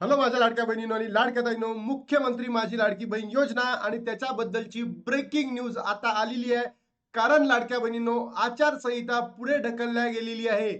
Hello माझ्या लाडक्या बहिणीनो आणि लाडक्या ताईनो मुख्यमंत्री माझी लाडकी बहीण योजना आणि त्याच्याबद्दलची ब्रेकिंग न्यूज आता आलेली आहे. कारण लाडक्या बहिणीनो आचारसंहिता पुढे ढकलल्या गेलेली आहे.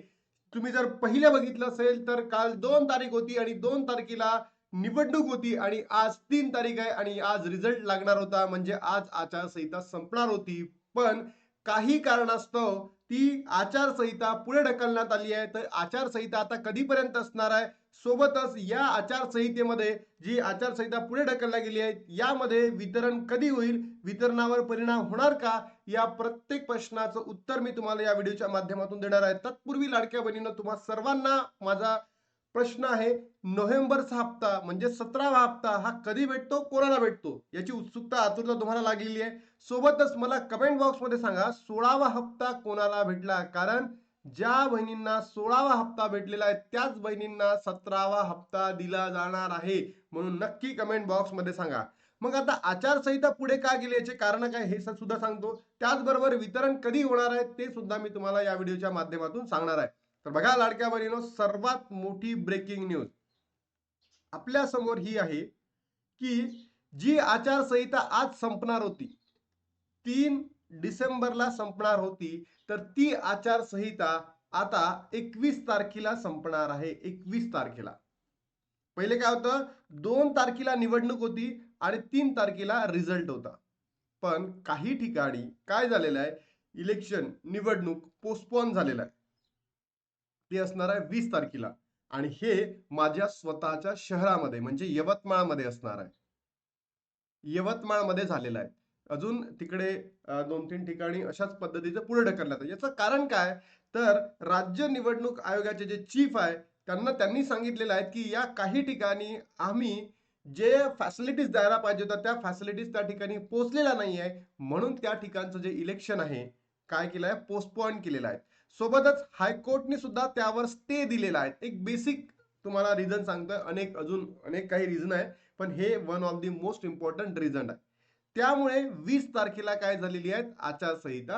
तुम्ही जर पहिले बघितलं असेल तर काल दोन तारीख होती आणि दोन तारखेला निवडणूक होती आणि आज तीन तारीख आहे आणि आज रिझल्ट लागणार होता. म्हणजे आज आचारसंहिता संपणार होती. पण काही कारणास्तव ती आचारसंहिता पुढे ढकलण्यात आली आहे. तर आचारसंहिता आता कधीपर्यंत असणार आहे? सोबतच या आचारसंहितेमध्ये जी आचारसंहिता पुढे ढकलल्या गेली आहे यामध्ये वितरण कधी होईल वितरणावर परिणाम होणार का या प्रत्येक प्रश्नाचं उत्तर मी तुम्हाला या व्हिडिओच्या माध्यमातून देणार आहे. तत्पूर्वी लाडक्या बहिणीनं तुम्हा सर्वांना माझा प्रश्न आहे नोव्हेंबरचा हप्ता म्हणजे सतरावा हप्ता हा कधी भेटतो कोणाला भेटतो याची उत्सुकता आतुरता तुम्हाला लागलेली आहे. सोबतच मला कमेंट बॉक्समध्ये सांगा सोळावा हप्ता कोणाला भेटला? कारण ज्या बहिणींना सोळावा हप्ता भेटलेला आहे त्याच बहिणींना सतरावा हप्ता दिला जाणार आहे म्हणून नक्की कमेंट बॉक्समध्ये सांगा. मग आता आचारसंहिता पुढे का गेली याचे कारण काय हे सुद्धा सांगतो. त्याचबरोबर वितरण कधी होणार आहे ते सुद्धा मी तुम्हाला या व्हिडिओच्या माध्यमातून सांगणार आहे. तर बघा लाडक्या बहिणीनो सर्वात मोठी ब्रेकिंग न्यूज आपल्यासमोर ही आहे की जी आचारसंहिता आज संपणार होती तीन डिसेंबरला संपणार होती तर ती आचारसंहिता आता एकवीस तारखेला संपणार आहे एकवीस तारखेला. पहिले काय होतं? दोन तारखेला निवडणूक होती आणि तीन तारखेला रिझल्ट होता. पण काही ठिकाणी काय झालेलं आहे? इलेक्शन निवडणूक पोस्टपोन झालेलं आहे. ते असणार आहे वीस तारखेला. आणि हे माझ्या स्वतःच्या शहरामध्ये म्हणजे यवतमाळमध्ये असणार आहे. यवतमाळमध्ये झालेलं आहे. अजून तिकडे दोन तीन ठिकाणी अशाच पद्धतीचं पुढे ढकलण्यात याचं कारण काय? तर राज्य निवडणूक आयोगाचे जे चीफ आहे त्यांना त्यांनी सांगितलेलं आहे की या काही ठिकाणी आम्ही जे फॅसिलिटीज द्यायला पाहिजे होत्या त्या फॅसिलिटीज त्या ठिकाणी पोचलेल्या नाही आहे म्हणून त्या ठिकाणचं जे इलेक्शन आहे काय केलं आहे पोस्टपॉन केलेलं आहे. सोबतच हायकोर्टने सुद्धा त्यावर स्टे दिलेला आहे. एक बेसिक तुम्हाला रिझन सांगतोय. अनेक अजून अनेक काही रिझन आहे. पण हे one of the most important reason आहे. त्यामुळे वीस तारखेला काय झालेली आहे आचारसंहिता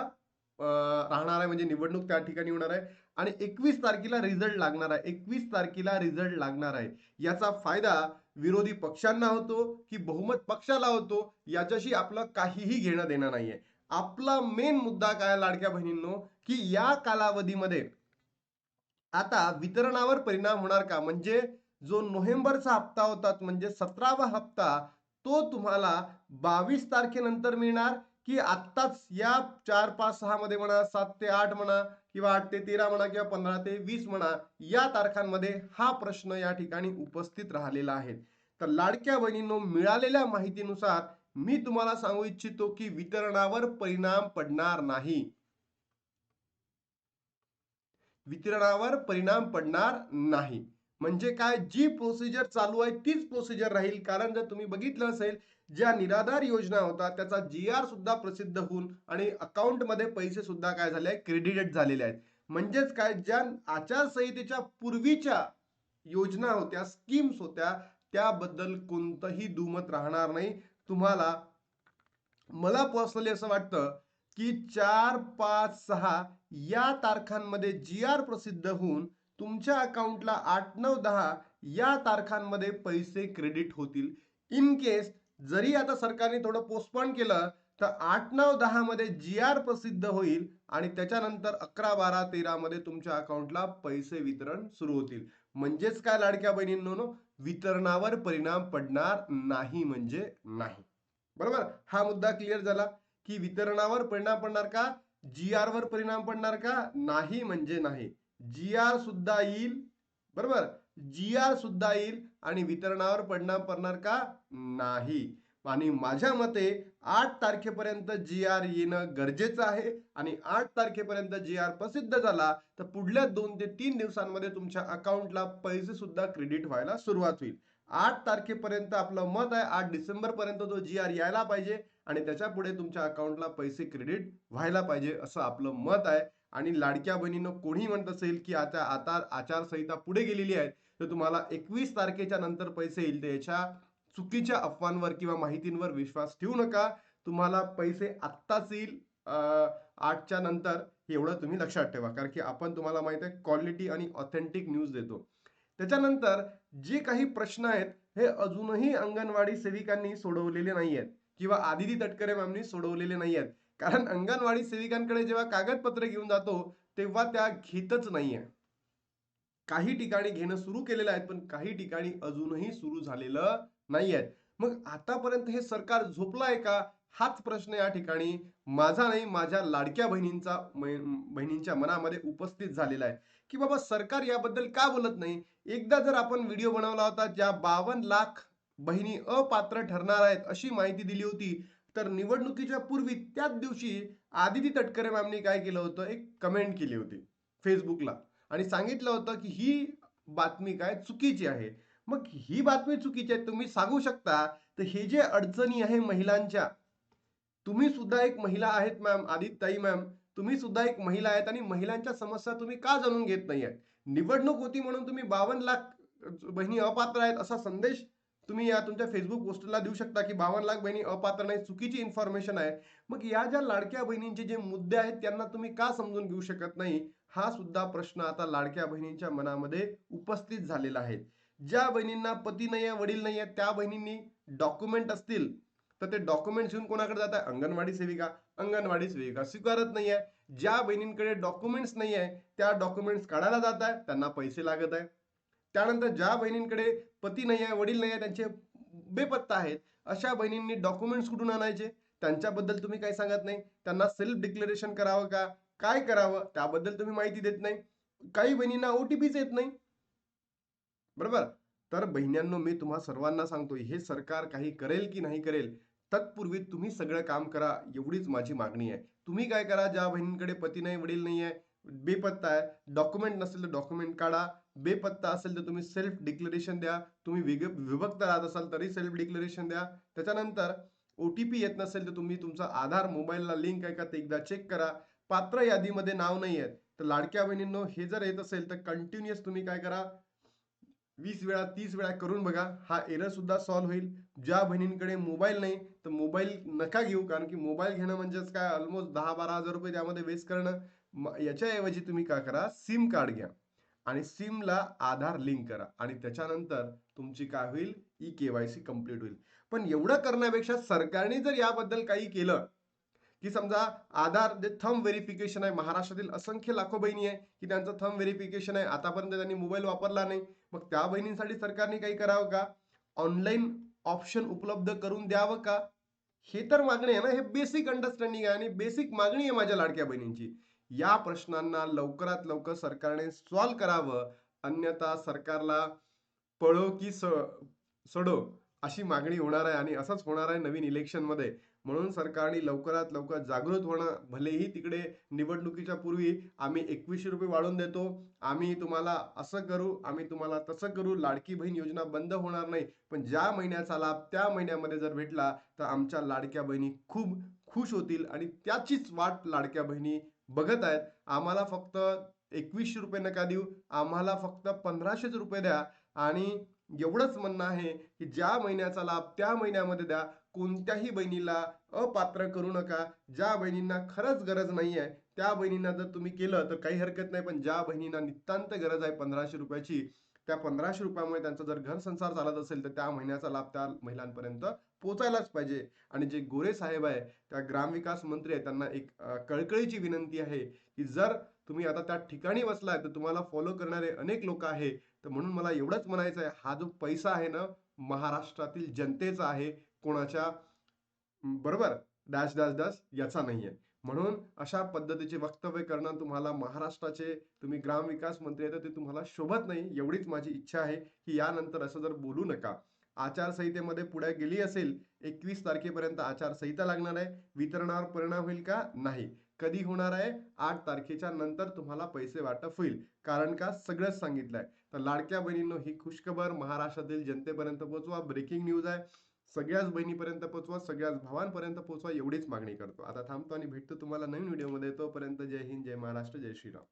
अं, राहणार आहे म्हणजे निवडणूक त्या ठिकाणी होणार आहे आणि एकवीस तारखेला रिझल्ट लागणार आहे. एकवीस तारखेला रिझल्ट लागणार आहे. याचा फायदा विरोधी पक्षांना होतो की बहुमत पक्षाला होतो याच्याशी आपलं काहीही घेणं देणं नाहीये. आपला मेन मुद्दा काय लाडक्या बहिणींनो? की या कालावधीमध्ये आता वितरणावर परिणाम होणार का? म्हणजे जो नोव्हेंबरचा हप्ता होता म्हणजे सतरावा हप्ता तो तुम्हाला बावीस तारखेनंतर मिळणार की आत्ताच या चार पाच सहा मध्ये म्हणा सात ते आठ म्हणा किंवा आठ ते तेरा म्हणा किंवा पंधरा ते वीस म्हणा या तारखांमध्ये हा प्रश्न या ठिकाणी उपस्थित राहिलेला आहे. तर लाडक्या बहिणींनो मिळालेल्या माहितीनुसार मी तुम्हाला सांगू इच्छितो की वितरणावर परिणाम पडणार नाही. वितरणावर परिणाम पडणार नाही. म्हणजे काय? जी प्रोसिजर चालू आहे तीच प्रोसिजर राहील. कारण जर तुम्ही बघितलं असेल ज्या निराधार योजना होता त्याचा जी आर सुद्धा प्रसिद्ध होऊन आणि अकाउंटमध्ये पैसे सुद्धा काय झाले आहे क्रेडिटेड झालेले आहेत. म्हणजेच काय? ज्या आचारसंहितेच्या पूर्वीच्या योजना होत्या स्कीम्स होत्या त्याबद्दल कोणतंही दुमत राहणार नाही. तुम्हाला मला पर्सनली असं वाटतं की चार पाच सहा या तारखांमध्ये जी आर प्रसिद्ध होऊन तुमच्या अकाउंटला आठ नऊ दहा या तारखांमध्ये पैसे क्रेडिट होतील. इन केस जरी आता सरकारने थोडं पोस्टपॉन केलं तर आठ नऊ दहा मध्ये जी आर प्रसिद्ध होईल आणि त्याच्यानंतर अकरा बारा तेरा मध्ये तुमच्या अकाउंटला पैसे वितरण सुरू होतील. म्हणजेच काय लाडक्या बहिणींनो वितरणावर परिणाम पडणार नाही म्हणजे नाही. बरोबर? हा मुद्दा क्लिअर झाला की वितरणावर परिणाम पडणार का? जी आर वर परिणाम पडणार का? नाही म्हणजे नाही. जी आर सुद्धा येईल. बरोबर? जी आर सुद्धा येईल आणि वितरणावर परिणाम पडणार का? नाही. आणि माझ्या मते आठ तारखेपर्यंत जी आर येणं गरजेचं आहे आणि आठ तारखेपर्यंत जी आर प्रसिद्ध झाला तर पुढल्या दोन ते तीन दिवसांमध्ये तुमच्या अकाउंटला पैसे सुद्धा क्रेडिट व्हायला सुरुवात होईल. आठ तारखेपर्यंत आपलं मत आहे आठ डिसेंबरपर्यंत तो जी आर यायला पाहिजे आणि त्याच्या पुढे तुमच्या अकाउंटला पैसे क्रेडिट व्हायला पाहिजे असं आपलं मत आहे. आणि लाडक्या बहिणीनं कोणी म्हणत असेल की आता आता आचारसंहिता पुढे गेलेली आहे तर तुम्हाला एकवीस तारखेच्या नंतर पैसे येईल. तर याच्या चुकीच्या अफवांवर किंवा माहितींवर विश्वास ठेवू नका. तुम्हाला पैसे आत्ताच येईल अं, आठच्या नंतर. एवढं तुम्ही लक्षात ठेवा कारण की आपण तुम्हाला माहीत आहे क्वालिटी आणि ऑथेंटिक न्यूज देतो. त्याच्यानंतर जे काही प्रश्न आहेत हे अजूनही अंगणवाडी सेविकांनी सोडवलेले नाही आहेत किंवा आदिती तटकरे मॅमनी सोडवलेले नाही आहेत कारण अंगणवाडी सेविकांकडे जेव्हा कागदपत्र घेऊन जातो तेव्हा त्या घेतच नाहीये. काही ठिकाणी घेणं सुरू केलेलं आहे पण काही ठिकाणी अजूनही सुरू झालेलं नाही आहे मग आतापर्यंत हे सरकार झोपलं आहे का? हाच प्रश्न या ठिकाणी माझा नाही माझ्या लाडक्या बहिणींचा बहिणींच्या मनामध्ये उपस्थित झालेला आहे. की बाबा सरकार याबद्दल का बोलत नाही? एकदा जर आपण व्हिडिओ बनवला होता ज्या बावन्न लाख बहिणी अपात्र ठरणार आहेत अशी माहिती दिली होती तर निवडणुकीच्या पूर्वी त्याच दिवशी आदिती तटकरे मॅमनी काय केलं होतं? एक कमेंट केली होती फेसबुकला आणि सांगितलं होतं की ही बातमी काय चुकीची आहे. मग ही बातमी चुकीची आहे तुम्ही सांगू शकता? तर हे जे अडचणी आहे महिलांच्या तुम्ही सुद्धा एक महिला आहेत मॅम आदित्याई मॅम तुम्ही सुद्धा एक महिला आहेत आणि महिलांच्या समस्या तुम्ही का जाणून घेत नाही आहेत निवडणूक होती म्हणून तुम्ही बावन्न लाख बहिणी अपात्र आहेत असा संदेश तुम्ही या तुमच्या फेसबुक पोस्टला देऊ शकता की बावन्न लाख बहिणी अपात्र नाही चुकीची इन्फॉर्मेशन आहे. मग या ज्या लाडक्या बहिणींचे जे मुद्दे आहेत त्यांना तुम्ही का समजून घेऊ शकत नाही? हा सुद्धा प्रश्न आता लाडक्या बहिणींच्या मनामध्ये उपस्थित झालेला आहे. ज्या बहिणींना पती नाही आहे वडील नाही आहे त्या बहिणींनी डॉक्युमेंट असतील तर ते डॉक्युमेंट्स घेऊन कोणाकडे जात आहे अंगणवाडी सेविका. अंगणवाडी सेविका स्वीकारत नाही आहे ज्या बहिणींकडे डॉक्युमेंट्स नाही आहे त्या डॉक्युमेंट्स काढायला जात आहे त्यांना पैसे लागत आहे. त्यानंतर ज्या बहिणींकडे पती नाही आहे वडील नाही आहे त्यांचे बेपत्ता आहेत अशा बहिणींनी डॉक्युमेंट्स कुठून आणायचे? त्यांच्याबद्दल तुम्ही काही सांगत नाही. त्यांना सेल्फ डिक्लेरेशन करावं का? काय करावं? त्याबद्दल तुम्ही माहिती देत नाही. काही बहिणींना ओटीपीच येत नाही. बरोबर? तर बहिण्यांनो मी तुम्हा सर्वांना सांगतो हे सरकार काही करेल की नाही करेल तत्पूर्वी तुम्ही सगळं काम करा एवढीच माझी मागणी आहे. तुम्ही काय करा ज्या बहिणींकडे पती नाही वडील नाही आहे बेपत्ता आहे. डॉक्युमेंट नसेल तर डॉक्युमेंट काढा. बेपत्ता असेल तर तुम्ही सेल्फ डिक्लेरेशन द्या. तुम्ही विग विभक्त राहत असाल तरी सेल्फ डिक्लेरेशन द्या. त्याच्यानंतर ओ टी पी येत नसेल तर तुम्ही तुमचा आधार मोबाईलला लिंक आहे का ते एकदा चेक करा. पात्र यादीमध्ये नाव नाही आहेत. तर लाडक्या बहिणींनो हे जर येत असेल तर कंटिन्युअस तुम्ही काय करा. वीस वेळा तीस वेळा करून बघा. हा एरर सुद्धा सॉल्व्ह होईल. ज्या बहिणींकडे मोबाईल नाही तर मोबाईल नका घेऊ. कारण की मोबाईल घेणं म्हणजेच काय? ऑलमोस्ट दहा बारा हजार रुपये त्यामध्ये वेस्ट करणं. म- याच्याऐवजी तुम्ही काय करा सिम कार्ड घ्या. आणि सिमला आधार लिंक करा. आणि त्याच्यानंतर तुमची काय होईल? E K Y C complete होईल. पण एवढं करण्यापेक्षा सरकारने जर याबद्दल काही केलं की समजा आधार जे थंब व्हेरिफिकेशन आहे महाराष्ट्रातील असंख्य लाखो बहिणी आहे की त्यांचं थंब व्हेरिफिकेशन आहे आतापर्यंत त्यांनी मोबाईल वापरला नाही. मग त्या बहिणींसाठी सरकारने काही करावं का? ऑनलाईन ऑप्शन उपलब्ध करून द्यावं का? हे तर मागणी आहे ना. हे बेसिक अंडरस्टँडिंग आहे आणि बेसिक मागणी आहे माझ्या लाडक्या बहिणींची. या प्रश्नांना लवकरात लवकर सरकारने सॉल्व करावं अन्यथा सरकारला पळो की स सडो अशी मागणी होणार आहे आणि असंच होणार आहे नवीन इलेक्शनमध्ये म्हणून सरकारने लवकरात लवकर जागृत होणं भलेही तिकडे निवडणुकीच्या पूर्वी आम्ही एकवीसशे रुपये वाढवून देतो आम्ही तुम्हाला असं करू आम्ही तुम्हाला तसं करू लाडकी बहीण योजना बंद होणार नाही. पण ज्या महिन्याचा लाभ त्या महिन्यामध्ये जर भेटला तर आमच्या लाडक्या बहिणी खूप खुश होतील आणि त्याचीच वाट लाडक्या बहिणी बघत आहेत. आम्हाला फक्त एकवीसशे रुपये नका देऊ. आम्हाला फक्त पंधराशेच रुपये द्या. आणि एवढंच म्हणणं आहे की ज्या महिन्याचा लाभ त्या महिन्यामध्ये द्या. कोणत्याही बहिणीला अपात्र करू नका. ज्या बहिणींना खरंच गरज नाही आहे त्या बहिणींना जर तुम्ही केलं तर काही हरकत नाही. पण ज्या बहिणींना नितांत गरज आहे पंधराशे रुपयाची त्या पंधराशे रुपयामुळे त्यांचा जर घर संसार चालत असेल तर त्या महिन्याचा लाभ त्या महिलांपर्यंत पोचायलाच पाहिजे. आणि जे गोरे साहेब आहे त्या ग्रामविकास मंत्री आहे त्यांना एक कळकळीची विनंती आहे की जर तुम्ही आता त्या ठिकाणी बसलाय तर तुम्हाला फॉलो करणारे अनेक लोक आहे तर म्हणून मला एवढंच म्हणायचं आहे हा जो पैसा आहे ना महाराष्ट्रातील जनतेचा आहे कोणाच्या बरोबर? डॅश डॅश डॅश याचा नाहीये. म्हणून अशा पद्धतीचे वक्तव्य करणं तुम्हाला महाराष्ट्राचे तुम्ही ग्रामविकास मंत्री आहे तर ते तुम्हाला शोभत नाही एवढीच माझी इच्छा आहे की यानंतर असं जर बोलू नका. आचारसंहितेमध्ये पुढे गेली असेल एकवीस तारखेपर्यंत आचारसंहिता लागणार आहे. वितरणावर परिणाम होईल का? नाही. कधी होणार आहे? आठ तारखेच्या नंतर तुम्हाला पैसे वाटप होईल. कारण का? सगळंच सांगितलंय. तर लाडक्या बहिणींनो ही खुशखबर महाराष्ट्रातील जनतेपर्यंत पोहोचवा. ब्रेकिंग न्यूज आहे. सगळ्याच बहिणीपर्यंत पोहोचवा सगळ्याच भावांपर्यंत पोहोचवा एवढीच मागणी करतो. आता थांबतो आणि भेटतो तुम्हाला नवीन व्हिडिओमध्ये. तोपर्यंत जय हिंद जय महाराष्ट्र जय श्रीराम.